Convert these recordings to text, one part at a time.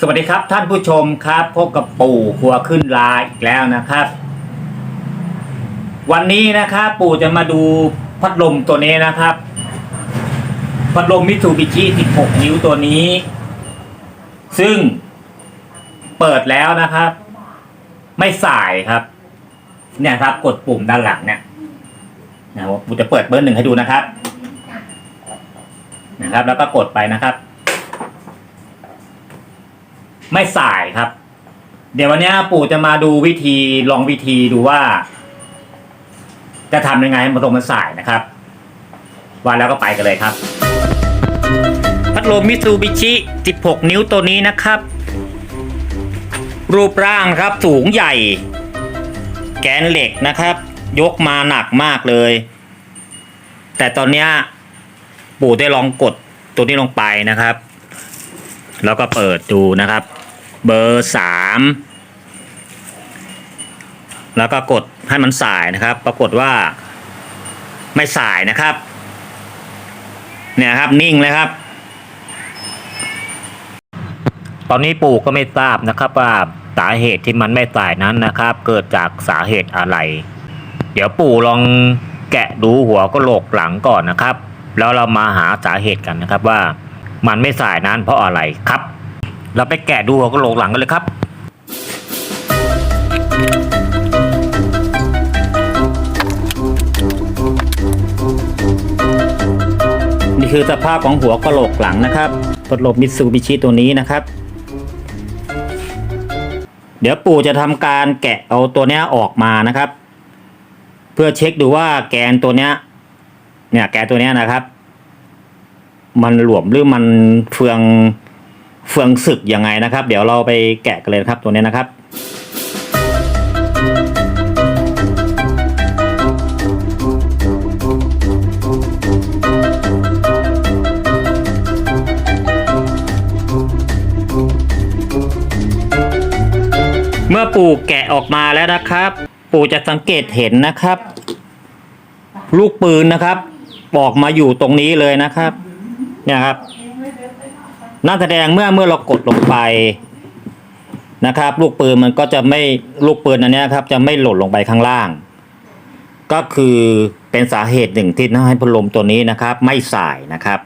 สวัสดีครับท่านผู้ชมครับ พบกับปู่หัวขึ้นลาอีกแล้วนะครับ วันนี้นะครับปู่จะมาดูพัดลมตัวนี้นะครับ พัดลมมิตซูบิชิ 16 นิ้วตัวนี้ ซึ่งเปิดแล้วนะครับ ไม่สายครับ เนี่ยครับกดปุ่มด้านหลังเนี่ยนะครับปู่จะเปิดเบอร์หนึ่งให้ดูนะครับ นะครับ แล้วก็กดไปนะครับ ไม่สายครับ เดี๋ยววันนี้ปู่จะมาดูวิธีลองวิธีดูว่า จะทำยังไงให้มันตรงมันสายนะครับวันแล้วก็ไปกันเลยครับ พัดลมมิซูบิชิ 16 นิ้วตัวนี้นะครับ รูปร่างครับสูงใหญ่ แกนเหล็กนะครับ ยกมาหนักมากเลย แต่ตอนนี้ปู่ได้ลองกดตัวนี้ลงไปนะครับ แล้วก็เปิดดูนะครับ เบอร์สามแล้วก็กดให้มันสายนะครับ ปรากฏว่า ไม่สายนะครับ เนี่ยครับนิ่งเลยครับ ตอนนี้ปู่ก็ไม่ทราบนะครับว่าสาเหตุที่มันไม่สายนั้นนะครับ เกิดจากสาเหตุอะไร เดี๋ยวปู่ลองแกะดูหัวก็โหลกหลังก่อนนะครับ แล้วเรามาหาสาเหตุกันนะครับว่า มันไม่สายนั้นเพราะอะไรครับ เราไปแกะดูหัวกะโหลกหลังกันเลยครับ นี่คือสภาพของหัวกะโหลกหลังนะครับพัดลมมิตซูบิชิตัวนี้นะครับ เดี๋ยวปู่จะทำการแกะเอาตัวเนี้ยออกมานะครับ เพื่อเช็คดูว่าแกนตัวเนี้ยเนี่ยแกนตัวเนี้ยนะครับ มันหลวมหรือมันเฟือง เฟืองสึกยังไงนะครับ เดี๋ยวเราไปแกะกันเลยครับตัวนี้นะครับเมื่อปู่แกะออกมาแล้วนะครับ ปู่จะสังเกตเห็นนะครับ ลูกปืนนะครับ ออกมาอยู่ตรงนี้เลยนะครับ เนี่ยครับ นั่นแสดงเมื่อเมื่อเรากดลงไปนะครับ ลูกปืนมันก็จะไม่ลูกปืนอันนี้ครับ จะไม่หล่นลงไปข้างล่าง ก็คือเป็นสาเหตุหนึ่งที่ทำให้พัดลมตัวนี้นะครับ ไม่สายนะครับ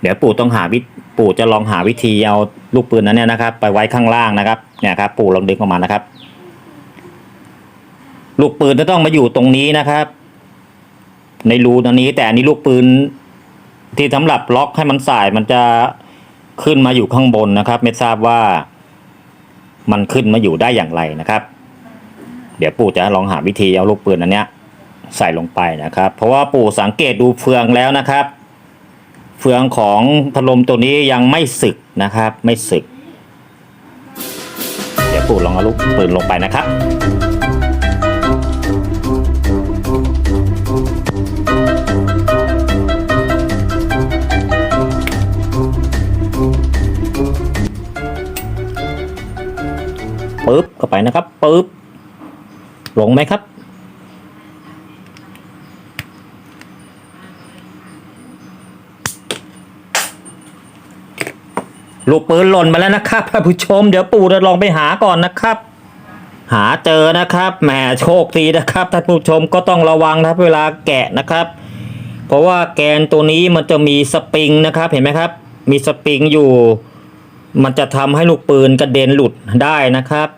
เดี๋ยวปู่ต้องหาวิปู่จะลองหาวิธีเอาลูกปืนนั้นเนี่ยนะครับ ไปไว้ข้างล่างนะครับ เนี่ยครับ ปู่ลองดึงออกมานะครับ ลูกปืนจะต้องมาอยู่ตรงนี้นะครับ ในรูตรงนี้แต่อันนี้ลูกปืนที่สำหรับล็อกให้มันสายมันจะ ขึ้นมาอยู่ข้างบนนะครับ ไม่ทราบว่ามันขึ้นมาอยู่ได้อย่างไรนะครับ เดี๋ยวปู่จะลองหาวิธีเอาลูกปืนอันเนี้ยใส่ลงไปนะครับ เพราะว่าปู่สังเกตดูเฟืองแล้วนะครับ เฟืองของพัดลมตัวนี้ยังไม่สึกนะครับ ไม่สึก เดี๋ยวปู่ลองเอาลูกปืนลงไปนะครับ ไปนะครับปึ๊บลงไหมครับ ลูกปืนหล่นมาแล้วนะครับท่านผู้ชม เดี๋ยวปู่จะลองไปหาก่อนนะครับ หาเจอนะครับแหมโชคดีนะครับท่านผู้ชมก็ต้องระวังนะเวลาแกะนะครับ เพราะว่าแกนตัวนี้มันจะมีสปริงนะครับเห็นไหมครับ มีสปริงอยู่ มันจะทำให้ลูกปืนกระเด็นหลุดได้นะครับ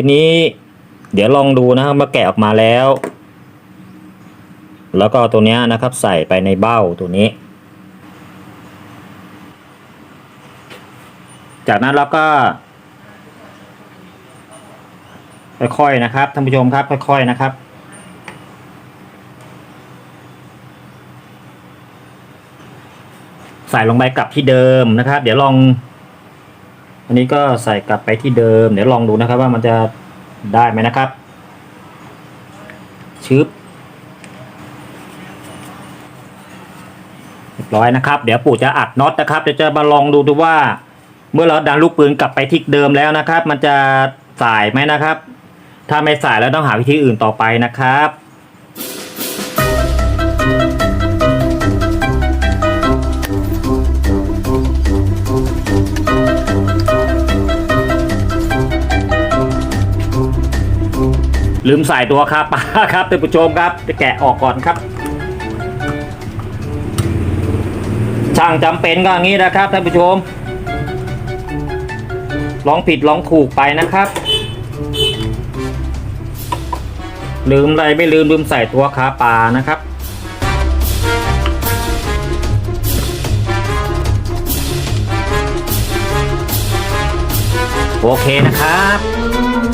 ทีนี้เดี๋ยวลองดูนะครับมาแกะออกมาแล้ว แล้วก็ตัวนี้นะครับใส่ไปในเบ้าตัวนี้ จากนั้นเราก็ค่อยๆนะครับท่านผู้ชมครับค่อยๆนะครับใส่ลงไปกลับที่เดิมนะครับ เดี๋ยวลอง อันนี้ก็ใส่กลับไปที่เดิม เดี๋ยวลองดูนะครับว่ามันจะได้ไหมนะครับชึบเรียบร้อยนะครับ เดี๋ยวปู่จะอัดน็อตนะครับเดี๋ยวจะมาลองดูดูว่า เมื่อเราดันลูกปืนกลับไปที่เดิมแล้วนะครับ มันจะสายไหมนะครับ ถ้าไม่สายแล้วต้องหาวิธีอื่นต่อไปนะครับ ลืมใส่ตัวคาปลาครับท่านผู้ชมครับจะแกะออกก่อนครับ ช่างจำเป็นก็อย่างนี้นะครับท่านผู้ชม ลองผิดลองถูกไปนะครับ ลืมอะไรไม่ลืมลืมใส่ตัวคาปลานะครับโอเคนะครับ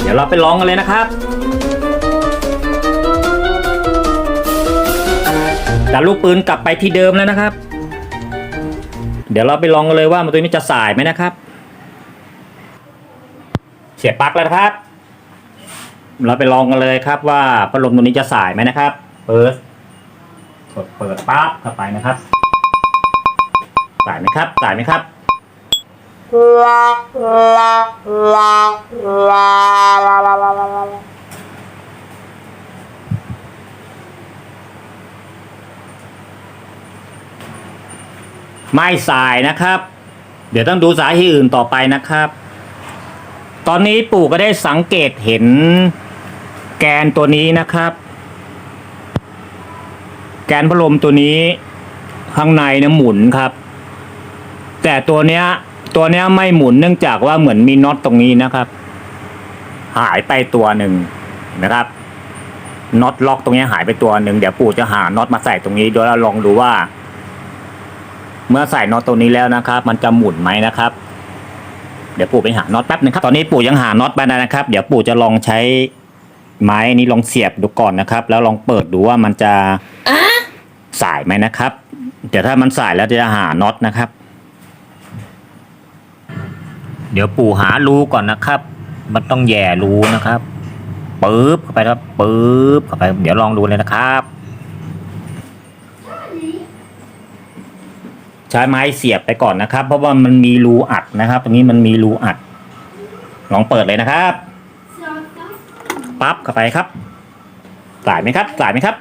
เดี๋ยวเราไปลองกันเลยนะครับ แต่ลูกปืนกลับไปที่เดิมแล้วนะครับ เดี๋ยวเราไปลองกันเลยว่ามันตัวนี้จะสายไหมนะครับ เสียบปลั๊กแล้วครับ เราไปลองกันเลยครับว่าพัดลมตัวนี้จะสายไหมนะครับ เปิดกดเปิดปั๊บเข้าไปนะครับสายไหมครับสายไหมครับ ไม่สายนะครับ เดี๋ยวต้องดูสาเหตุอื่นต่อไปนะครับ ตอนนี้ปู่ก็ได้สังเกตเห็นแกนตัวนี้นะครับ แกนพัดลมตัวนี้ข้างในเนี่ยหมุนครับ แต่ตัวเนี้ยตัวเนี้ยไม่หมุนเนื่องจากว่าเหมือนมีน็อตตรงนี้นะครับ หายไปตัวหนึ่งนะครับน็อตล็อกตรงนี้หายไปตัวหนึ่งเดี๋ยวปู่จะหาน็อตมาใส่ตรงนี้เดี๋ยวเราลองดูว่า เมื่อใส่น็อตตัวนี้แล้วนะครับ มันจะหมุนไหมนะครับ เดี๋ยวปู่ไปหาน็อตแป๊บนึงครับตอนนี้ปู่ยังหาน็อตไม่ได้นะครับ เดี๋ยวปู่จะลองใช้ไม้นี้ลองเสียบดูก่อนนะครับ แล้วลองเปิดดูว่ามันจะสายไหมนะครับ เดี๋ยวถ้ามันสายแล้วจะหาน็อตนะครับ เดี๋ยวปู่หารูก่อนนะครับ มันต้องแย่รูนะครับปึ๊บเข้าไปครับปึ๊บเข้าไป เดี๋ยวลองดูเลยนะครับ ช้ไม้เสียบไปก่อนนะครับ เพราะว่ามันมีรูอัดนะครับ ตรงนี้มันมีรูอัด ลองเปิดเลยนะครับปั๊บเข้าไปครับสายไหมครับสายไหมครับ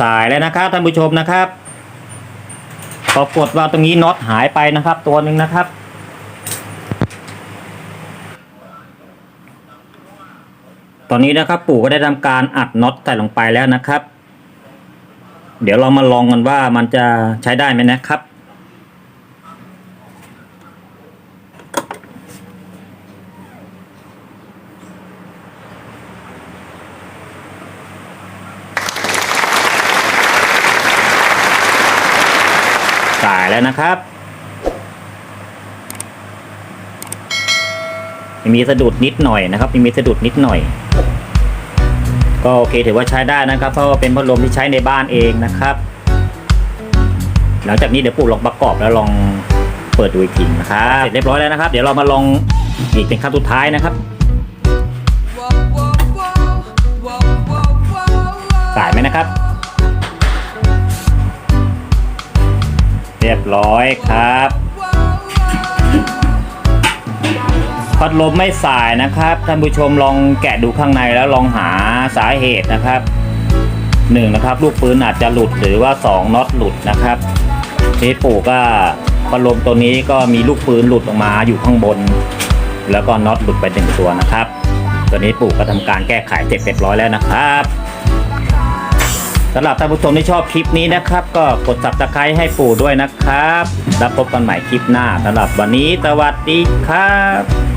สายแล้วนะครับท่านผู้ชมนะครับปรากฏว่าตรงนี้น็อตหายไปนะครับ ตัวหนึ่งนะครับ ตอนนี้นะครับปู่ก็ได้ทำการอัดน็อตใส่ลงไปแล้วนะครับ เดี๋ยวเรามาลองกันว่ามันจะใช้ได้ไหมนะครับสายแล้วนะครับ มีสะดุดนิดหน่อยนะครับ มีสะดุดนิดหน่อย ก็โอเคถือว่าใช้ได้นะครับ เพราะว่าเป็นพัดลมที่ใช้ในบ้านเองนะครับ หลังจากนี้เดี๋ยวปู่ลองประกอบแล้วลองเปิดดูอีกทีนะครับเสร็จเรียบร้อยแล้วนะครับ เดี๋ยวเรามาลองอีกเป็นขั้นสุดท้ายนะครับสายไหมนะครับ เรียบร้อยครับ พัดลมไม่สายนะครับท่านผู้ชมลองแกะดูข้างในแล้วลองหาสาเหตุนะครับหนึ่งนะครับลูกปืนอาจจะหลุดหรือว่าสองน็อตหลุดนะครับที่ปู่ก็พัดลมตัวนี้ก็มีลูกปืนหลุดออกมาอยู่ข้างบน แล้วก็น็อตหลุดไปหนึ่งตัวนะครับ ตัวนี้ปู่ก็ทำการแก้ไขเสร็จเรียบร้อยแล้วนะครับสำหรับท่านผู้ชมที่ชอบคลิปนี้นะครับ ก็กด subscribe ให้ปู่ด้วยนะครับ แล้วพบกันใหม่คลิปหน้าสำหรับวันนี้สวัสดีครับ